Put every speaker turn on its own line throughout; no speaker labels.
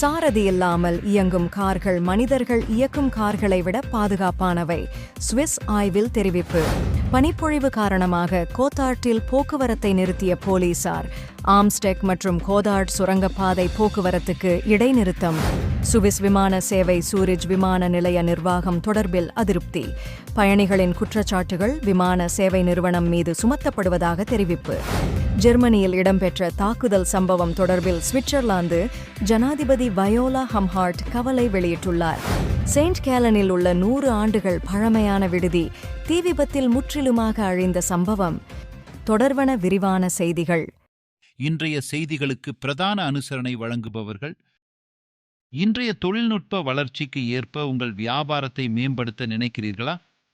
சாரதி இல்லாமல் இயங்கும் கார்கள் மனிதர்கள் இயக்கும் கார்களை விட பாதுகாப்பானவை சுவிஸ் ஆய்வில் தெரிவிப்பு பனிப்பொழிவு காரணமாக கோத்தாட்டில் போக்குவரத்தை நிறுத்திய போலீசார் ஆம்ஸ்டெக் மற்றும் கோதார்ட் சுரங்கப்பாதை போக்குவரத்துக்கு இடைநிறுத்தம் சுவிஸ் விமான சேவை சூரிஜ் விமான நிலைய நிர்வாகம் தொடர்பில் அதிருப்தி பயணிகளின் குற்றச்சாட்டுகள் விமான சேவை நிறுவனம் மீது சுமத்தப்படுவதாக தெரிவிப்பு ஜெர்மனியில் இடம்பெற்ற தாக்குதல் சம்பவம் தொடர்பில் சுவிட்சர்லாந்து ஜனாதிபதி வயோலா ஹம்ஹார்ட் கவலை வெளியிட்டுள்ளார் செயின்ட் கேலனில் உள்ள நூறு ஆண்டுகள் பழமையான விடுதி தீ விபத்தில் முற்றிலுமாக அழிந்த சம்பவம் தொடர்வன விரிவான செய்திகள்
இன்றைய செய்திகளுக்கு பிரதான அனுசரணை வழங்குபவர்கள் இன்றைய தொழில்நுட்ப வளர்ச்சிக்கு ஏற்ப உங்கள் வியாபாரத்தை மேம்படுத்த நினைக்கிறீர்களா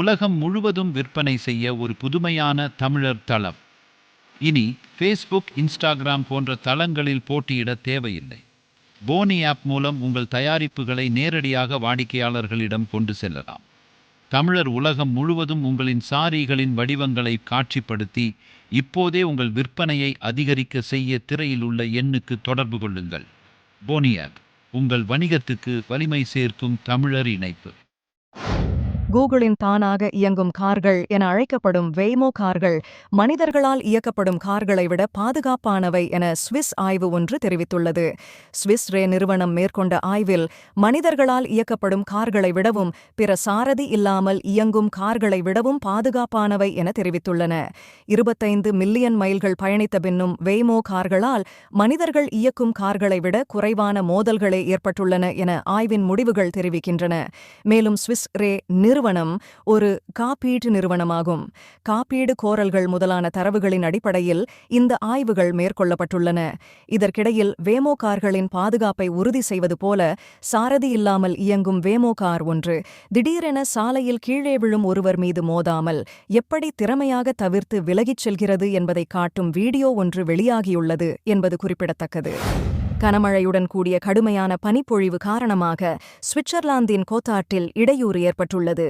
உலகம் முழுவதும் விற்பனை செய்ய ஒரு புதுமையான தமிழர் தளம் இனி ஃபேஸ்புக் இன்ஸ்டாகிராம் போன்ற தளங்களில் போட்டியிட தேவையில்லை போனி ஆப் மூலம் உங்கள் தயாரிப்புகளை நேரடியாக வாடிக்கையாளர்களிடம் கொண்டு செல்லலாம் தமிழர் உலகம் முழுவதும் உங்களின் சாரிகளின் வடிவங்களை காட்சிப்படுத்தி இப்போதே உங்கள் விற்பனையை அதிகரிக்க செய்ய திரையில் உள்ள எண்ணுக்கு தொடர்பு கொள்ளுங்கள் போனி ஆப் உங்கள் வணிகத்துக்கு வலிமை சேர்க்கும் தமிழர் இணைப்பு
கூகுளின் தானாக இயங்கும் கார்கள் என அழைக்கப்படும் வெய்மோ கார்கள் மனிதர்களால் இயக்கப்படும் கார்களை விட பாதுகாப்பானவை என சுவிஸ் ஆய்வு ஒன்று தெரிவித்துள்ளது சுவிஸ் ரே நிறுவனம் மேற்கொண்ட ஆய்வில் மனிதர்களால் இயக்கப்படும் கார்களை விடவும் பிற சாரதி இல்லாமல் இயங்கும் கார்களை விடவும் பாதுகாப்பானவை என தெரிவித்துள்ளன இருபத்தைந்து மில்லியன் மைல்கள் பயணித்த பின்னும் வெய்மோ கார்களால் மனிதர்கள் இயக்கும் கார்களை விட குறைவான மோதல்களே ஏற்பட்டுள்ளன என ஆய்வின் முடிவுகள் தெரிவிக்கின்றன மேலும் சுவிஸ் ரே நிறுவனம் நிறுவனம் ஒரு காப்பீட்டு நிறுவனமாகும் காப்பீடு கோரல்கள் முதலான தரவுகளின் அடிப்படையில் இந்த ஆய்வுகள் மேற்கொள்ளப்பட்டுள்ளன இதற்கிடையில் வேமோ கார்களின் பாதுகாப்பை உறுதி செய்வது போல சாரதி இல்லாமல் இயங்கும் வேமோ கார் ஒன்று திடீரென சாலையில் கீழே விழும் ஒருவர் மீது மோதாமல் எப்படி திறமையாக தவிர்த்து விலகிச் செல்கிறது என்பதை காட்டும் வீடியோ ஒன்று வெளியாகியுள்ளது என்பது குறிப்பிடத்தக்கது கனமழையுடன் கூடிய கடுமையான பனிப்பொழிவு காரணமாக சுவிட்சர்லாந்தின் கோத்தாட்டில் இடையூறு ஏற்பட்டுள்ளது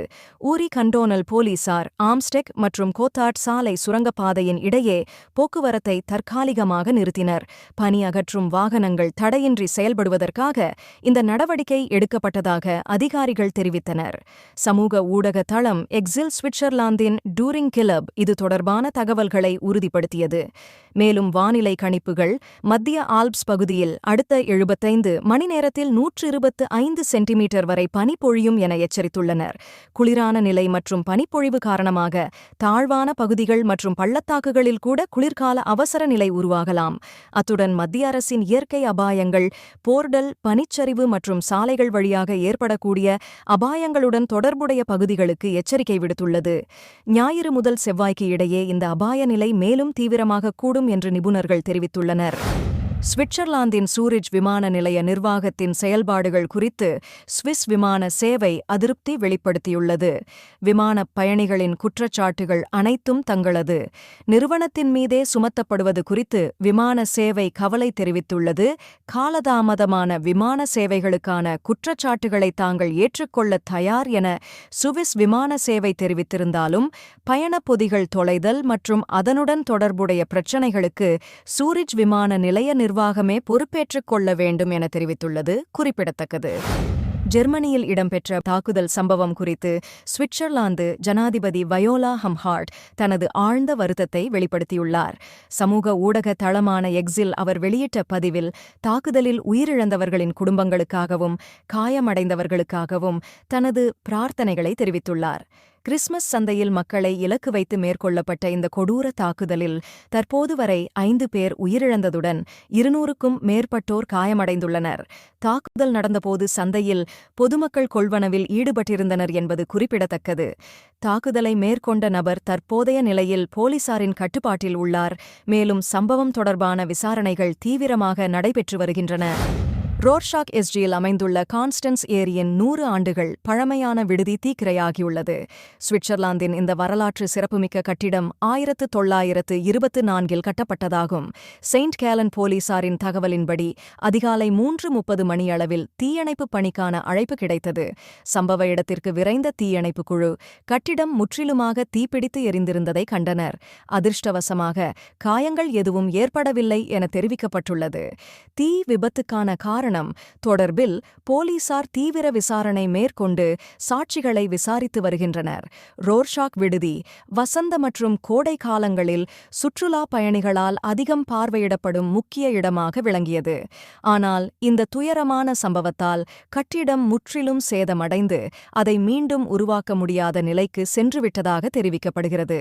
ஊரி கண்டோனல் போலீசார் ஆம்ஸ்டெக் மற்றும் கோத்தாட் சாலை சுரங்கப்பாதையின் இடையே போக்குவரத்தை தற்காலிகமாக நிறுத்தினர் பனி அகற்றும் வாகனங்கள் தடையின்றி செயல்படுவதற்காக இந்த நடவடிக்கை எடுக்கப்பட்டதாக அதிகாரிகள் தெரிவித்தனர் சமூக ஊடக தளம் எக்ஸில் சுவிட்சர்லாந்தின் டூரிங் கிளப் இது தொடர்பான தகவல்களை உறுதிப்படுத்தியது மேலும் வானிலை கணிப்புகள் மத்திய ஆல்ப்ஸ் பகுதியில் அடுத்த எழுபத்தைந்து மணி நேரத்தில் நூற்று இருபத்து ஐந்து சென்டிமீட்டர் வரை பனி பொழியும் என எச்சரித்துள்ளனர் குளிரான நிலை மற்றும் பனிப்பொழிவு காரணமாக தாழ்வான பகுதிகள் மற்றும் பள்ளத்தாக்குகளில் கூட குளிர்கால அவசர நிலை உருவாகலாம் அத்துடன் மத்திய அரசின் இயற்கை அபாயங்கள் போர்டல் பனிச்சரிவு மற்றும் சாலைகள் வழியாக ஏற்படக்கூடிய அபாயங்களுடன் தொடர்புடைய பகுதிகளுக்கு எச்சரிக்கை விடுத்துள்ளது ஞாயிறு முதல் செவ்வாய்க்கு இடையே இந்த அபாய நிலை மேலும் தீவிரமாக கூடும் என்று நிபுணர்கள் தெரிவித்துள்ளனர் சுவிட்சர்லாந்தின் சூரிஜ் விமான நிலைய நிர்வாகத்தின் செயல்பாடுகள் குறித்து சுவிஸ் விமான சேவை அதிருப்தி வெளிப்படுத்தியுள்ளது விமானப் பயணிகளின் குற்றச்சாட்டுகள் அனைத்தும் தங்களது நிறுவனத்தின் மீதே சுமத்தப்படுவது குறித்து விமான சேவை கவலை தெரிவித்துள்ளது காலதாமதமான விமான சேவைகளுக்கான குற்றச்சாட்டுகளை தாங்கள் ஏற்றுக்கொள்ள தயார் என சுவிஸ் விமான சேவை தெரிவித்திருந்தாலும் பயணப் பொதிகள் தொலைதல் மற்றும் அதனுடன் தொடர்புடைய பிரச்சினைகளுக்கு சூரிஜ் விமான நிலைய நிர்வாகமே பொறுப்பேற்றுக் கொள்ள வேண்டும் என தெரிவித்துள்ளது குறிப்பிடத்தக்கது ஜெர்மனியில் இடம்பெற்ற தாக்குதல் சம்பவம் குறித்து சுவிட்சர்லாந்து ஜனாதிபதி வயோலா ஹம்ஹார்ட் தனது ஆழ்ந்த வருத்தத்தை வெளிப்படுத்தியுள்ளார் சமூக ஊடக தளமான எக்ஸில் அவர் வெளியிட்ட பதிவில் தாக்குதலில் உயிரிழந்தவர்களின் குடும்பங்களுக்காகவும் காயமடைந்தவர்களுக்காகவும் தனது பிரார்த்தனைகளை தெரிவித்துள்ளார் கிறிஸ்மஸ் சந்தையில் மக்களை இலக்கு வைத்து மேற்கொள்ளப்பட்ட இந்த கொடூர தாக்குதலில் தற்போது வரை ஐந்து பேர் உயிரிழந்ததுடன் இருநூறுக்கும் மேற்பட்டோர் காயமடைந்துள்ளனர் தாக்குதல் நடந்தபோது சந்தையில் பொதுமக்கள் கொள்வனவில் ஈடுபட்டிருந்தனர் என்பது குறிப்பிடத்தக்கது தாக்குதலை மேற்கொண்ட நபர் தற்போதைய நிலையில் போலீசாரின் கட்டுப்பாட்டில் உள்ளார் மேலும் சம்பவம் தொடர்பான விசாரணைகள் தீவிரமாக நடைபெற்று வருகின்றன ரோர்ஷாக் எஸ்ஜியில் அமைந்துள்ள கான்ஸ்டன்ஸ் ஏரியின் நூறு ஆண்டுகள் பழமையான விடுதி தீக்கிரையாகியுள்ளது சுவிட்சர்லாந்தின் இந்த வரலாற்று சிறப்புமிக்க கட்டிடம் ஆயிரத்து தொள்ளாயிரத்து இருபத்து நான்கில் கட்டப்பட்டதாகும் செயின்ட் கேலன் போலீசாரின் தகவலின்படி அதிகாலை மூன்று முப்பது மணியளவில் தீயணைப்பு பணிக்கான அழைப்பு கிடைத்தது சம்பவ இடத்திற்கு விரைந்த தீயணைப்பு குழு கட்டிடம் முற்றிலுமாக தீப்பிடித்து எரிந்திருந்ததை கண்டனர் அதிர்ஷ்டவசமாக காயங்கள் எதுவும் ஏற்படவில்லை என தெரிவிக்கப்பட்டுள்ளது தீ விபத்துக்கான காரணம் காரணம் தொடர்பில் போலீசார் தீவிர விசாரணை மேற்கொண்டு சாட்சிகளை விசாரித்து வருகின்றனர் ரோர்ஷாக் விடுதி வசந்த மற்றும் கோடை காலங்களில் சுற்றுலா பயணிகளால் அதிகம் பார்வையிடப்படும் முக்கிய இடமாக விளங்கியது ஆனால் இந்த துயரமான சம்பவத்தால் கட்டிடம் முற்றிலும் சேதமடைந்து அதை மீண்டும் உருவாக்க முடியாத நிலைக்கு சென்றுவிட்டதாக தெரிவிக்கப்படுகிறது